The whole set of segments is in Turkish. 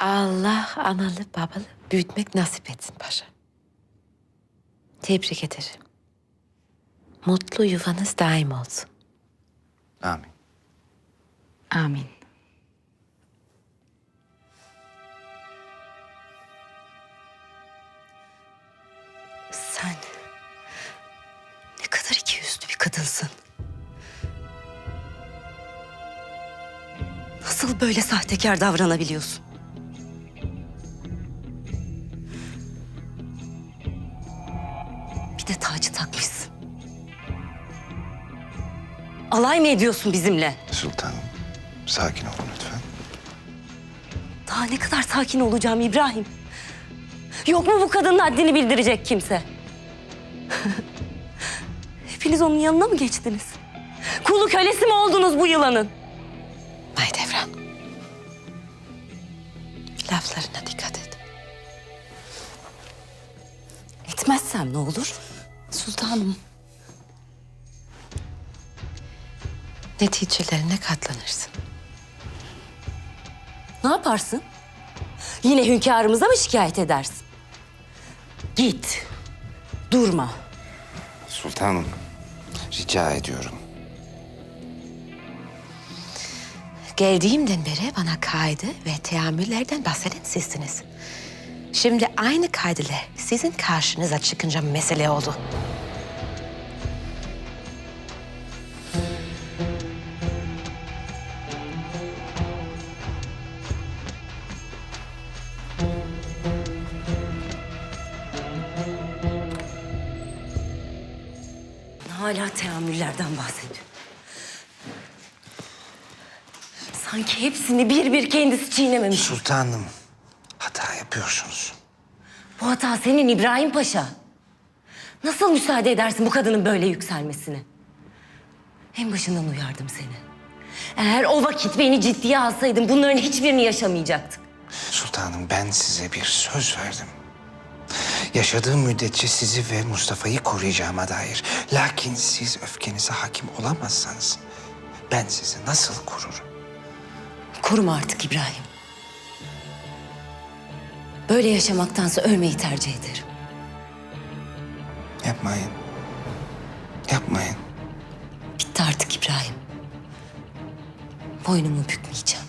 Allah analı babalı büyütmek nasip etsin paşa. Tebrik ederim. Mutlu yuvanız daim olsun. Amin. Amin. Sen ne kadar iki yüzlü bir kadınsın. Nasıl böyle sahtekar davranabiliyorsun? De tacı takmışsın. Alay mı ediyorsun bizimle? Sultanım, sakin olun lütfen. Daha ne kadar sakin olacağım İbrahim? Yok mu bu kadının haddini bildirecek kimse? Hepiniz onun yanına mı geçtiniz? Kulu kölesi mi oldunuz bu yılanın? Mahidevran. Laflarına dikkat et. Etmezsem ne olur? Sultanım. Neticelerine katlanırsın. Ne yaparsın? Yine hünkârımıza mı şikayet edersin? Git. Durma. Sultanım, rica ediyorum. Geldiğimden beri bana kaydı ve teamüllerden bahseden sizsiniz. Şimdi aynı kaydeler sizin karşınıza çıkınca mesele oldu. Hala teamüllerden bahsediyor. Sanki hepsini bir bir kendisi çiğnememiş. Sultanım, hata yapıyorsunuz. Bu hata senin İbrahim Paşa. Nasıl müsaade edersin bu kadının böyle yükselmesine? En başından uyardım seni. Eğer o vakit beni ciddiye alsaydın bunların hiçbirini yaşamayacaktık. Sultanım, ben size bir söz verdim. Yaşadığım müddetçe sizi ve Mustafa'yı koruyacağıma dair. Lakin siz öfkenize hakim olamazsanız ben sizi nasıl korurum? Koruma artık İbrahim. Böyle yaşamaktansa ölmeyi tercih ederim. Yapmayın. Yapmayın. Bitti artık İbrahim. Boynumu bükmeyeceğim.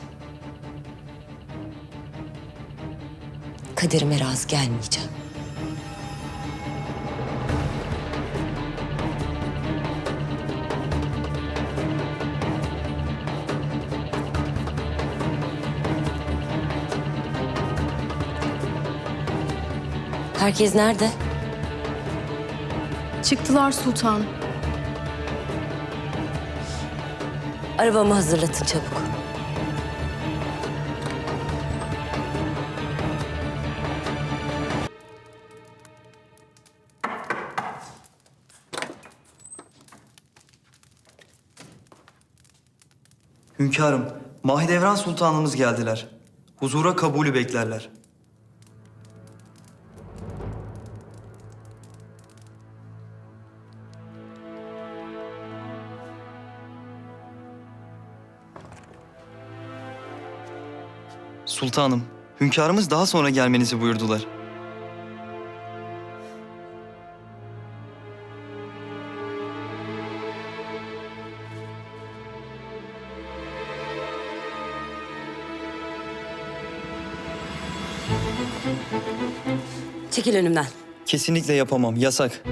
Kaderime razı gelmeyeceğim. Herkes nerede? Çıktılar sultan. Arabamı hazırlatın çabuk. Hünkârım, Mahidevran Sultanımız geldiler. Huzura kabulü beklerler. Sultanım, hünkârımız daha sonra gelmenizi buyurdular. Çekil önümden. Kesinlikle yapamam, yasak.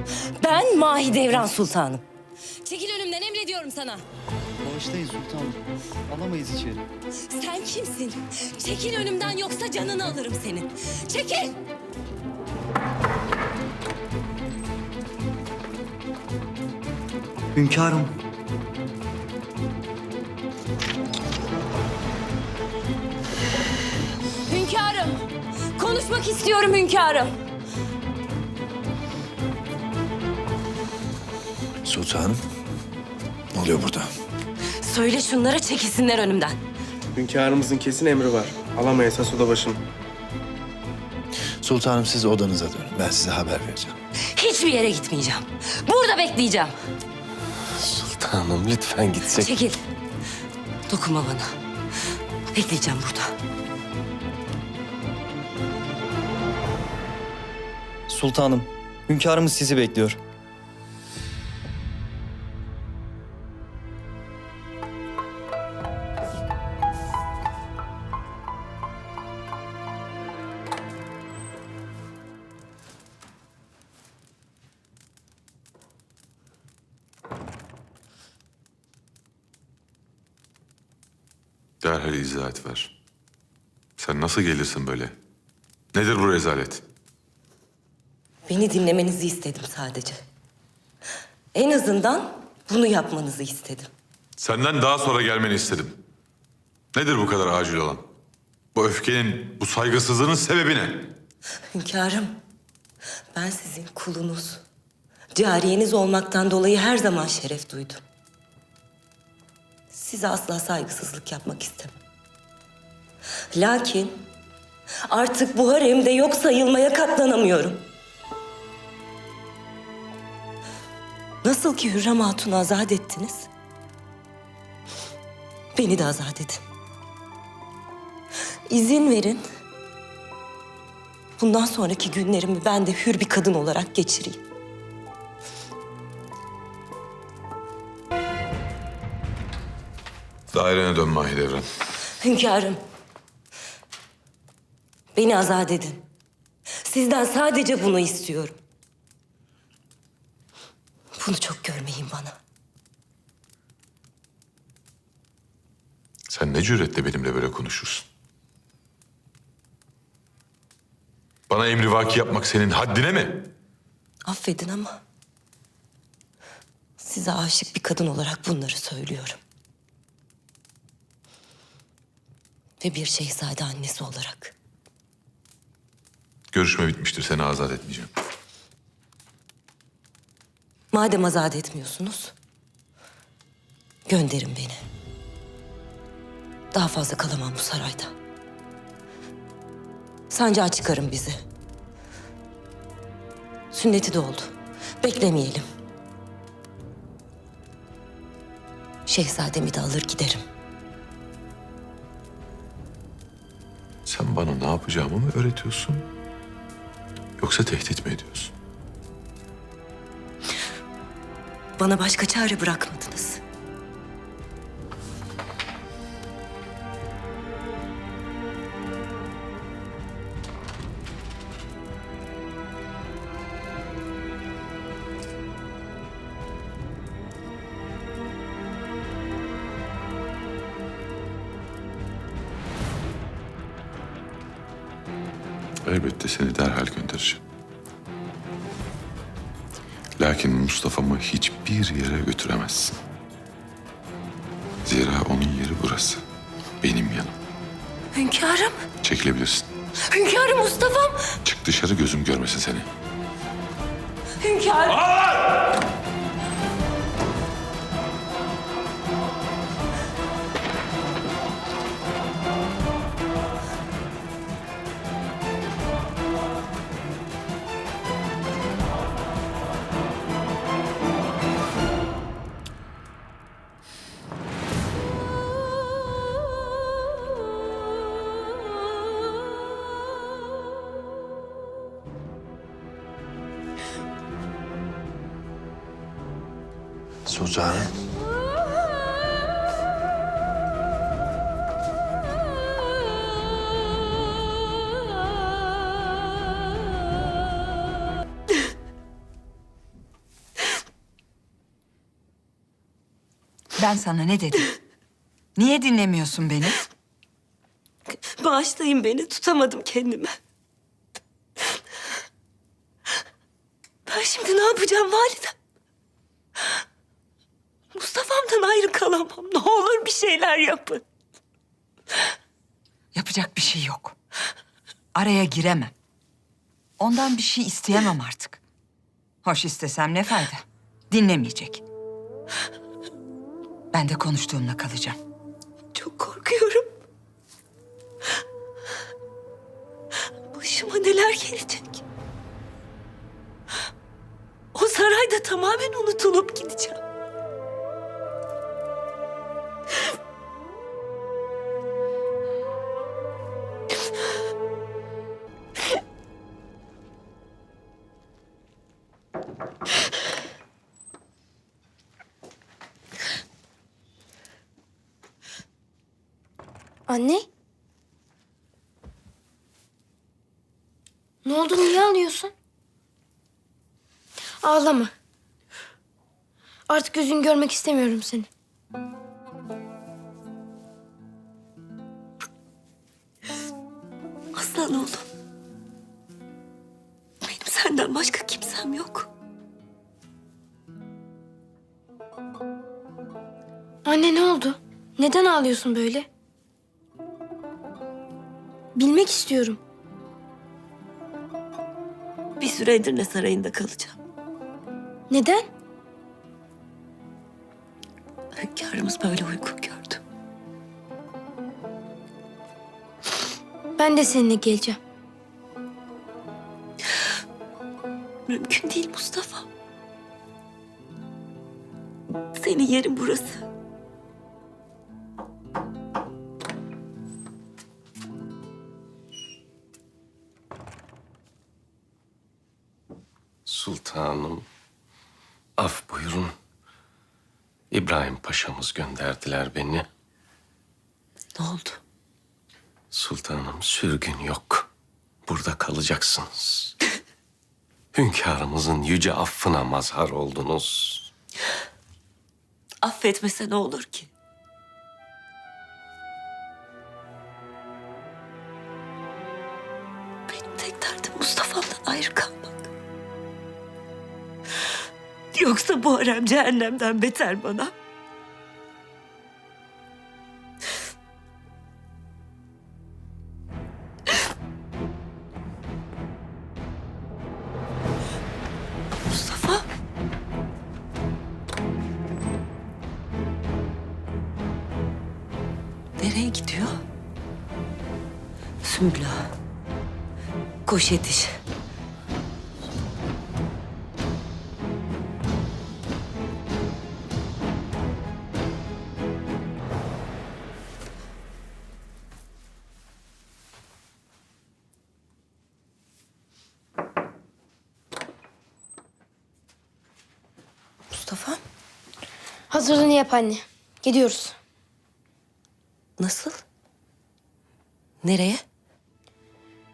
Ben Mahidevran Sultanım. Çekil önümden emrediyorum sana. Bağışlayın sultanım, alamayız içeri. Sen kimsin? Çekil önümden yoksa canını alırım senin. Çekil! Hünkârım, Hünkârım! Konuşmak istiyorum hünkârım. Sultanım, ne oluyor burada? Söyle şunlara çekilsinler önümden. Hünkârımızın kesin emri var. Alamayasa su başım. Sultanım siz odanıza dönün. Ben size haber vereceğim. Hiçbir yere gitmeyeceğim. Burada bekleyeceğim. Sultanım lütfen gitsek. Çekil. Dokunma bana. Bekleyeceğim burada. Sultanım, hünkârımız sizi bekliyor. İzahat ver. Sen nasıl gelirsin böyle? Nedir bu rezalet? Beni dinlemenizi istedim sadece. En azından bunu yapmanızı istedim. Senden daha sonra gelmeni istedim. Nedir bu kadar acil olan? Bu öfkenin, bu saygısızlığın sebebi ne? Hünkârım, ben sizin kulunuz, cariyeniz olmaktan dolayı her zaman şeref duydum. Size asla saygısızlık yapmak istemem. Lakin artık bu haremde yok sayılmaya katlanamıyorum. Nasıl ki Hürrem Hatun'u azat ettiniz, beni de azat edin. İzin verin, Bundan sonraki günlerimi ben de hür bir kadın olarak geçireyim. Dairene dön Mahidevran. Hünkârım. Beni azat edin. Sizden sadece bunu istiyorum. Bunu çok görmeyin bana. Sen ne cüretle benimle böyle konuşursun? Bana emri vaki yapmak senin haddine mi? Affedin ama... Size aşık bir kadın olarak bunları söylüyorum. Ve bir şehzade annesi olarak. Görüşme bitmiştir. Seni azat etmeyeceğim. Madem azat etmiyorsunuz... Gönderin beni. Daha fazla kalamam bu sarayda. Sancağa çıkarın bizi. Sünneti de oldu. Beklemeyelim. Şehzademi de alır giderim. Sen bana ne yapacağımı mı öğretiyorsun? Yoksa tehdit mi ediyorsun? Bana başka çare bırakmadınız. Elbette seni derhal Mustafa'mı hiçbir yere götüremezsin. Zira onun yeri burası. Benim yanım. Hünkârım, Çekilebilirsin. hünkârım Mustafa'm, Çık dışarı gözüm görmesin seni. hünkârım. Sultanım. Ben sana ne dedim? Niye dinlemiyorsun beni? Bağışlayın beni, tutamadım kendimi. Ben şimdi ne yapacağım validem? Mustafa'mdan ayrı kalamam. Ne olur bir şeyler yapın. Yapacak bir şey yok. Araya giremem. Ondan bir şey isteyemem artık. Hoş istesem ne fayda? Dinlemeyecek. Ben de konuştuğumla kalacağım. Çok korkuyorum. Başıma neler gelecek? Anne? Ne oldu niye ağlıyorsun? Ağlama. Artık yüzünü görmek istemiyorum seni. Aslan oğlum. Benim senden başka kimsem yok. Anne ne oldu? Neden ağlıyorsun böyle? Bilmek istiyorum. Bir süre Edirne Sarayı'nda kalacağım. Neden? Hünkârımız böyle uygun gördü. Ben de seninle geleceğim. Mümkün değil Mustafa. Senin yerin burası. İbrahim Paşa'mız gönderdiler beni. Ne oldu? Sultanım sürgün yok. Burada kalacaksınız. Hünkârımızın yüce affına mazhar oldunuz. Affetmese ne olur ki? Yoksa bu harem cehennemden beter bana. Mustafa. Nereye gidiyor? Sümbül. Koş yetiş. Hazırlığını yap anne. Gidiyoruz. nasıl? Nereye?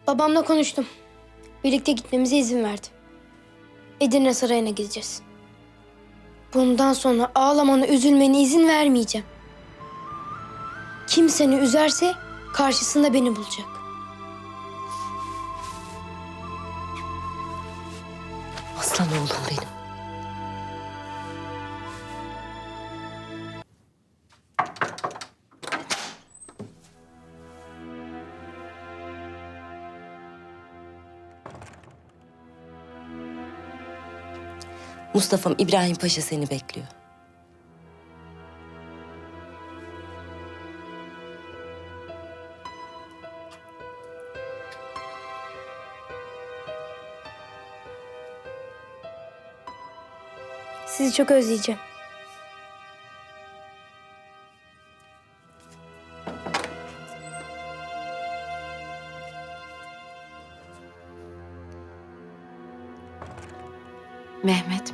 Babamla konuştum. Birlikte gitmemize izin verdi. Edirne Sarayı'na gideceğiz. Bundan sonra ağlamana, üzülmene izin vermeyeceğim. Kim seni üzerse karşısında beni bulacak. Aslan oğlum benim. Mustafa'm İbrahim Paşa seni bekliyor. Sizi çok özleyeceğim.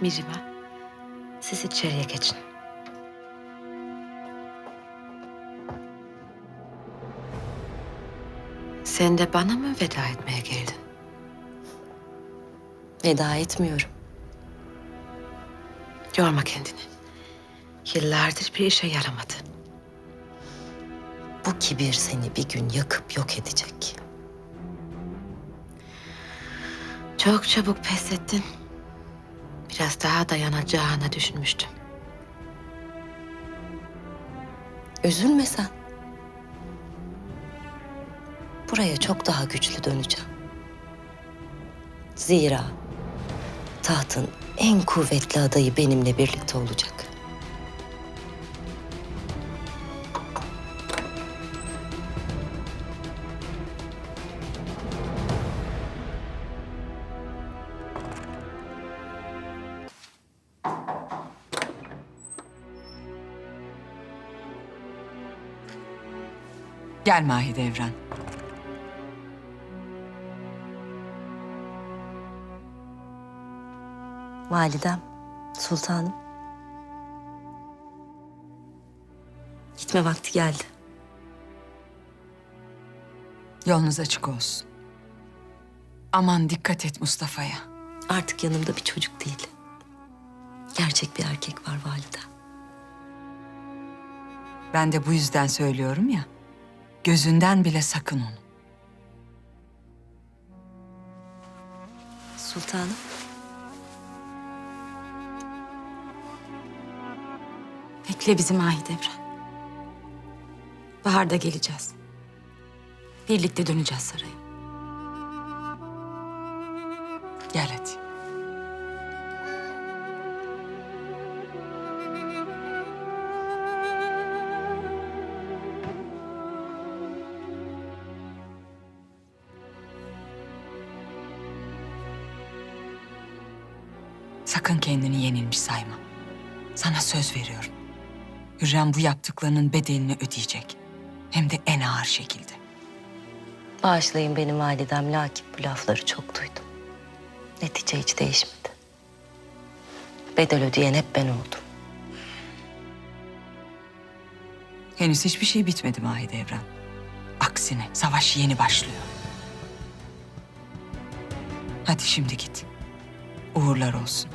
Mehmet, Miriva, siz içeriye geçin. Sen de bana mı veda etmeye geldin? Veda etmiyorum. Yorma kendini. Yıllardır bir işe yaramadı. Bu kibir seni bir gün yakıp yok edecek. Çok çabuk pes ettin. Biraz daha dayanacağını düşünmüştüm. Üzülme sen. Buraya çok daha güçlü döneceğim. Zira tahtın en kuvvetli adayı benimle birlikte olacak. Gel Mahidevran. Validem, sultanım. Gitme vakti geldi. Yolunuz açık olsun. Aman dikkat et Mustafa'ya. Artık yanımda bir çocuk değil. Gerçek bir erkek var valide. Ben de bu yüzden söylüyorum ya. Gözünden bile sakın onu. Sultanım. Bekle bizi Mahidevran. Baharda geleceğiz. Birlikte döneceğiz saraya. Gel hadi. Sakın kendini yenilmiş sayma. Sana söz veriyorum. Hürrem bu yaptıklarının bedelini ödeyecek. Hem de en ağır şekilde. Bağışlayın benim validem lakin bu lafları çok duydum. Netice hiç değişmedi. Bedel ödeyen hep ben oldum. Henüz hiçbir şey bitmedi Mahidevran. Aksine savaş yeni başlıyor. Hadi şimdi git. Uğurlar olsun.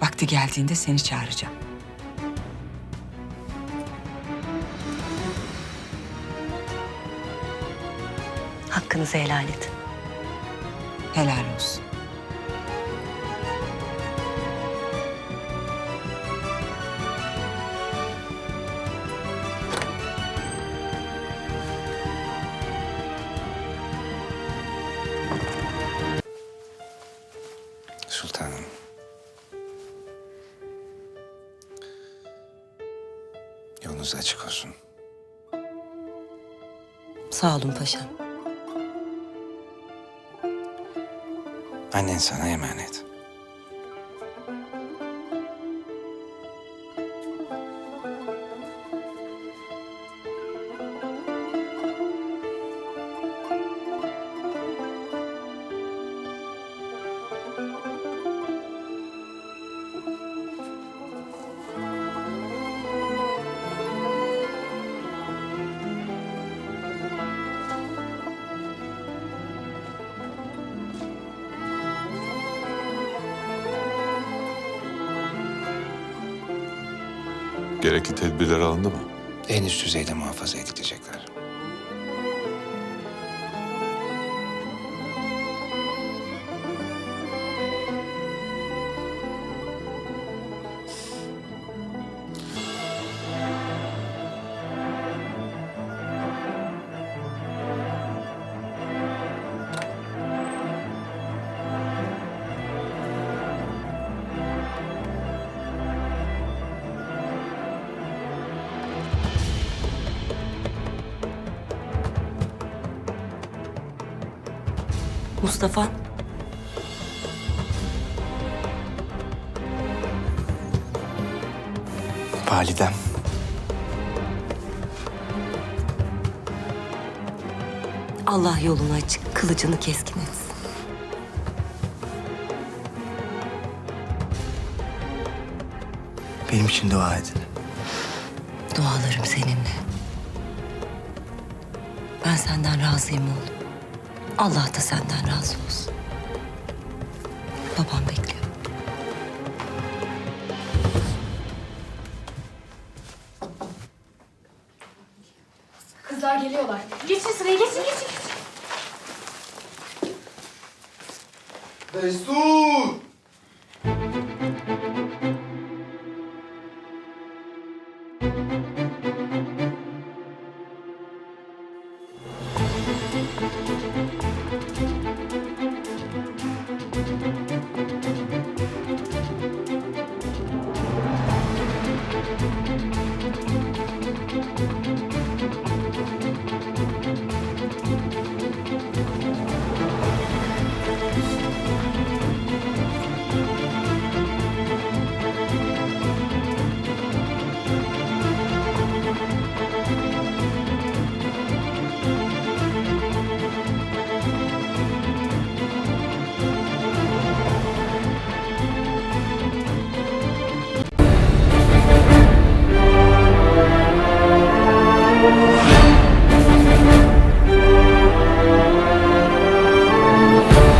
Vakti geldiğinde seni çağıracağım. Hakkınızı helal edin. Helal olsun. Yolunuz açık olsun. Sağ olun paşam. Annen sana emanet. Gerekli tedbirler alındı mı? En üst düzeyde muhafaza edilecekler. Mustafa. Validem. Allah yolunu açık, kılıcını keskin etsin. Benim için dua edin. Dualarım seninle. Ben senden razıyım oğlum. Allah da senden razı olsun. Babam bekliyor. Kızlar geliyorlar. Geçin sıraya geçin geçin. Destur!